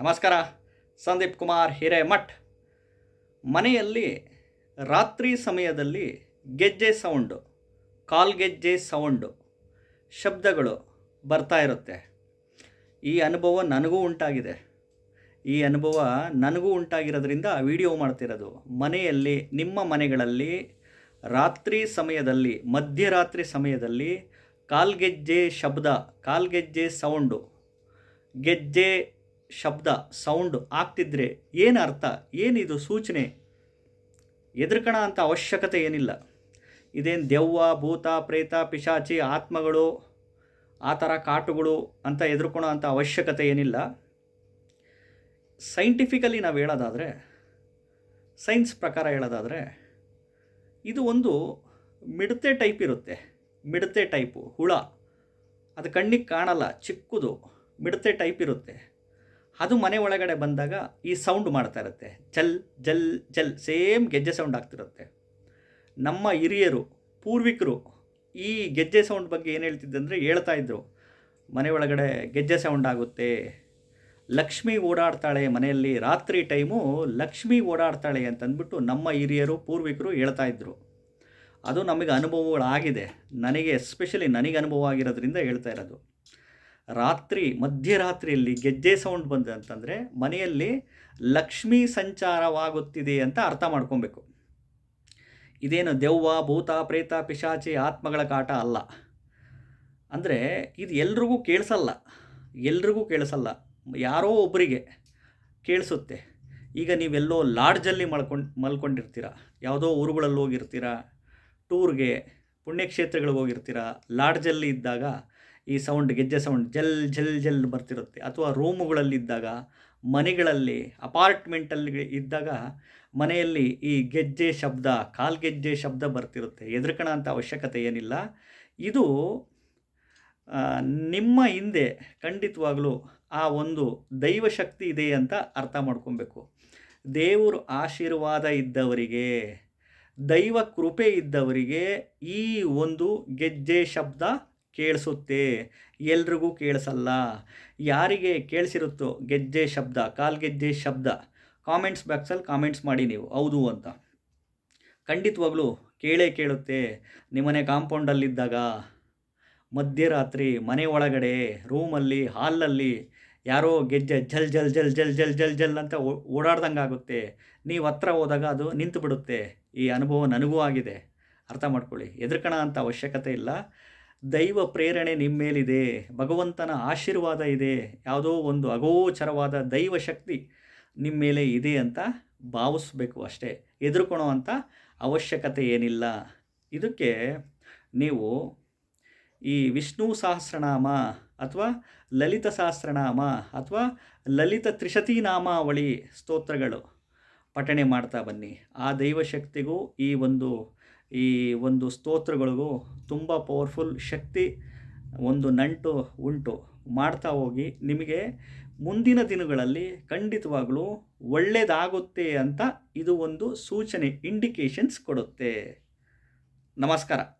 ನಮಸ್ಕಾರ. ಸಂದೀಪ್ ಕುಮಾರ್ ಹಿರೇಮಠ್. ಮನೆಯಲ್ಲಿ ರಾತ್ರಿ ಸಮಯದಲ್ಲಿ ಗೆಜ್ಜೆ ಸೌಂಡು ಕಾಲ್ಗೆಜ್ಜೆ ಸೌಂಡು ಶಬ್ದಗಳು ಬರ್ತಾ ಇರುತ್ತೆ. ಈ ಅನುಭವ ನನಗೂ ಉಂಟಾಗಿದೆ. ಈ ಅನುಭವ ನನಗೂ ಉಂಟಾಗಿರೋದ್ರಿಂದ ವಿಡಿಯೋ ಮಾಡ್ತಿರೋದು ಮನೆಯಲ್ಲಿ, ನಿಮ್ಮ ಮನೆಗಳಲ್ಲಿ ರಾತ್ರಿ ಸಮಯದಲ್ಲಿ, ಮಧ್ಯರಾತ್ರಿ ಸಮಯದಲ್ಲಿ ಕಾಲ್ಗೆಜ್ಜೆ ಶಬ್ದ ಕಾಲ್ಗೆಜ್ಜೆ ಸೌಂಡು, ಗೆಜ್ಜೆ ಶಬ್ದ ಸೌಂಡ್ ಆಗ್ತಿದ್ರೆ ಏನು ಅರ್ಥ ಏನಿದು ಸೂಚನೆ? ಎದುರ್ಕಣ ಅಂತ ಅವಶ್ಯಕತೆ ಏನಿಲ್ಲ. ಇದೇನು ದೆವ್ವ, ಭೂತ, ಪ್ರೇತ, ಪಿಶಾಚಿ, ಆತ್ಮಗಳು, ಆ ಥರ ಕಾಟುಗಳು ಅಂತ ಎದುರ್ಕೊಳೋ ಅಂಥ ಅವಶ್ಯಕತೆ ಏನಿಲ್ಲ. ಸೈಂಟಿಫಿಕಲಿ ನಾವು ಹೇಳೋದಾದರೆ ಸೈನ್ಸ್ ಪ್ರಕಾರ ಹೇಳೋದಾದರೆ, ಇದು ಒಂದು ಮಿಡತೆ ಟೈಪ್ ಇರುತ್ತೆ. ಮಿಡತೆ ಟೈಪು ಹುಳ. ಅದು ಕಣ್ಣಿಗೆ ಕಾಣಲ್ಲ, ಚಿಕ್ಕದು, ಮಿಡತೆ ಟೈಪ್ ಇರುತ್ತೆ. ಅದು ಮನೆ ಒಳಗಡೆ ಬಂದಾಗ ಈ ಸೌಂಡ್ ಮಾಡ್ತಾ ಇರುತ್ತೆ. ಜಲ್ ಜಲ್ ಜಲ್ ಸೇಮ್ ಗೆಜ್ಜೆ ಸೌಂಡ್ ಆಗ್ತಿರುತ್ತೆ. ನಮ್ಮ ಹಿರಿಯರು, ಪೂರ್ವಿಕರು ಈ ಗೆಜ್ಜೆ ಸೌಂಡ್ ಬಗ್ಗೆ ಏನು ಹೇಳ್ತಿದ್ದಂದರೆ ಹೇಳ್ತಾ ಇದ್ರು. ಮನೆ ಒಳಗಡೆ ಗೆಜ್ಜೆ ಸೌಂಡ್ ಆಗುತ್ತೆ. ಲಕ್ಷ್ಮಿ ಓಡಾಡ್ತಾಳೆ ಮನೆಯಲ್ಲಿ ರಾತ್ರಿ ಟೈಮು ಲಕ್ಷ್ಮಿ ಓಡಾಡ್ತಾಳೆ ಅಂತಂದ್ಬಿಟ್ಟು ನಮ್ಮ ಹಿರಿಯರು, ಪೂರ್ವಿಕರು ಹೇಳ್ತಾ ಇದ್ರು. ಅದು ನಮಗೆ ಅನುಭವಗಳಾಗಿದೆ. ನನಗೆ ಎಸ್ಪೆಷಲಿ ನನಗೆ ಅನುಭವ ಆಗಿರೋದ್ರಿಂದ ಹೇಳ್ತಾ ಇರೋದು. ರಾತ್ರಿ, ಮಧ್ಯರಾತ್ರಿಯಲ್ಲಿ ಗೆಜ್ಜೆ ಸೌಂಡ್ ಬಂದ ಅಂತಂದರೆ ಮನೆಯಲ್ಲಿ ಲಕ್ಷ್ಮೀ ಸಂಚಾರವಾಗುತ್ತಿದೆ ಅಂತ ಅರ್ಥ ಮಾಡ್ಕೊಬೇಕು. ಇದೇನು ದೆವ್ವ, ಭೂತ, ಪ್ರೇತ, ಪಿಶಾಚಿ, ಆತ್ಮಗಳ ಕಾಟ ಅಲ್ಲ. ಅಂದರೆ ಇದು ಎಲ್ರಿಗೂ ಕೇಳಿಸಲ್ಲ. ಎಲ್ರಿಗೂ ಕೇಳಿಸಲ್ಲ. ಯಾರೋ ಒಬ್ಬರಿಗೆ ಕೇಳಿಸುತ್ತೆ. ಈಗ ನೀವೆಲ್ಲೋ ಲಾಡ್ಜಲ್ಲಿ ಮಲ್ಕೊಂಡು, ಮಲ್ಕೊಂಡಿರ್ತೀರ. ಯಾವುದೋ ಊರುಗಳಲ್ಲಿ ಹೋಗಿರ್ತೀರ. ಟೂರ್ಗೆ, ಪುಣ್ಯಕ್ಷೇತ್ರಗಳಿಗೆ ಹೋಗಿರ್ತೀರ. ಲಾಡ್ಜಲ್ಲಿ ಇದ್ದಾಗ ಈ ಸೌಂಡ್ ಗೆಜ್ಜೆ ಸೌಂಡ್ ಜಲ್ ಜಲ್ ಜಲ್ ಬರ್ತಿರುತ್ತೆ. ಅಥವಾ ರೂಮುಗಳಲ್ಲಿದ್ದಾಗ ಮನೆಗಳಲ್ಲಿ ಅಪಾರ್ಟ್ಮೆಂಟಲ್ಲಿ ಇದ್ದಾಗ ಮನೆಯಲ್ಲಿ ಈ ಗೆಜ್ಜೆ ಶಬ್ದ ಕಾಲ್ಗೆಜ್ಜೆ ಶಬ್ದ ಬರ್ತಿರುತ್ತೆ. ಎದುರ್ಕೋಣ ಅಂತ ಅವಶ್ಯಕತೆ ಏನಿಲ್ಲ. ಇದು ನಿಮ್ಮ ಹಿಂದೆ ಖಂಡಿತವಾಗಲೂ ಆ ಒಂದು ದೈವಶಕ್ತಿ ಇದೆ ಅಂತ ಅರ್ಥ ಮಾಡ್ಕೊಬೇಕು. ದೇವರು ಆಶೀರ್ವಾದ ಇದ್ದವರಿಗೆ, ದೈವ ಕೃಪೆ ಇದ್ದವರಿಗೆ ಈ ಒಂದು ಗೆಜ್ಜೆ ಶಬ್ದ ಕೇಳಿಸುತ್ತೆ, ಎಲ್ರಿಗೂ ಕೇಳಿಸಲ್ಲ. ಯಾರಿಗೆ ಕೇಳಿಸಿರುತ್ತೋ ಗೆಜ್ಜೆ ಶಬ್ದ ಕಾಲ್ಗೆಜ್ಜೆ ಶಬ್ದ, ಕಾಮೆಂಟ್ಸ್ ಬಾಕ್ಸಲ್ಲಿ ಕಾಮೆಂಟ್ಸ್ ಮಾಡಿ ನೀವು, ಹೌದು ಅಂತ. ಖಂಡಿತವಾಗ್ಲೂ ಕೇಳೇ ಕೇಳುತ್ತೆ. ನಿಮ್ಮನೆ ಕಾಂಪೌಂಡಲ್ಲಿದ್ದಾಗ ಮಧ್ಯರಾತ್ರಿ ಮನೆ ಒಳಗಡೆ, ರೂಮಲ್ಲಿ, ಹಾಲಲ್ಲಿ ಯಾರೋ ಗೆಜ್ಜೆ ಜಲ್ ಜಲ್ ಜಲ್ ಜಲ್ ಜಲ್ ಜಲ್ ಜಲ್ ಅಂತ ಓಡಾಡ್ದಂಗೆ ಆಗುತ್ತೆ ನೀವು ಹತ್ರ ಹೋದಾಗ ಅದು ನಿಂತು ಬಿಡುತ್ತೆ ಈ ಅನುಭವ ನನಗೂ ಆಗಿದೆ. ಅರ್ಥ ಮಾಡ್ಕೊಳ್ಳಿ. ಎದುರ್ಕಣ ಅಂತ ಅವಶ್ಯಕತೆ ಇಲ್ಲ. ದೈವ ಪ್ರೇರಣೆ ನಿಮ್ಮ ಮೇಲಿದೆ, ಭಗವಂತನ ಆಶೀರ್ವಾದ ಇದೆ, ಯಾವುದೋ ಒಂದು ಅಗೋಚರವಾದ ದೈವ ಶಕ್ತಿ ನಿಮ್ಮ ಮೇಲೆ ಇದೆ ಅಂತ ಭಾವಿಸ್ಬೇಕು ಅಷ್ಟೇ. ಎದುರುಕೊಳ್ಳೋ ಅಂಥ ಅವಶ್ಯಕತೆ ಏನಿಲ್ಲ. ಇದಕ್ಕೆ ನೀವು ಈ ವಿಷ್ಣು ಸಹಸ್ರನಾಮ ಅಥವಾ ಲಲಿತ ಸಹಸ್ರನಾಮ ಅಥವಾ ಲಲಿತ ತ್ರಿಶತಿ ನಾಮಾವಳಿ ಸ್ತೋತ್ರಗಳು ಪಠಣೆ ಮಾಡ್ತಾ ಬನ್ನಿ. ಆ ದೈವಶಕ್ತಿಗೂ ಈ ಒಂದು ಈ ಒಂದು ಸ್ತೋತ್ರಗಳಿಗೂ ತುಂಬ ಪವರ್ಫುಲ್ ಶಕ್ತಿ, ಒಂದು ನಂಟು ಉಂಟು. ಮಾಡ್ತಾ ಹೋಗಿ, ನಿಮಗೆ ಮುಂದಿನ ದಿನಗಳಲ್ಲಿ ಖಂಡಿತವಾಗಲೂ ಒಳ್ಳೆಯದಾಗುತ್ತೆ ಅಂತ ಇದು ಒಂದು ಸೂಚನೆ ಇಂಡಿಕೇಶನ್ಸ್ ಕೊಡುತ್ತೆ. ನಮಸ್ಕಾರ.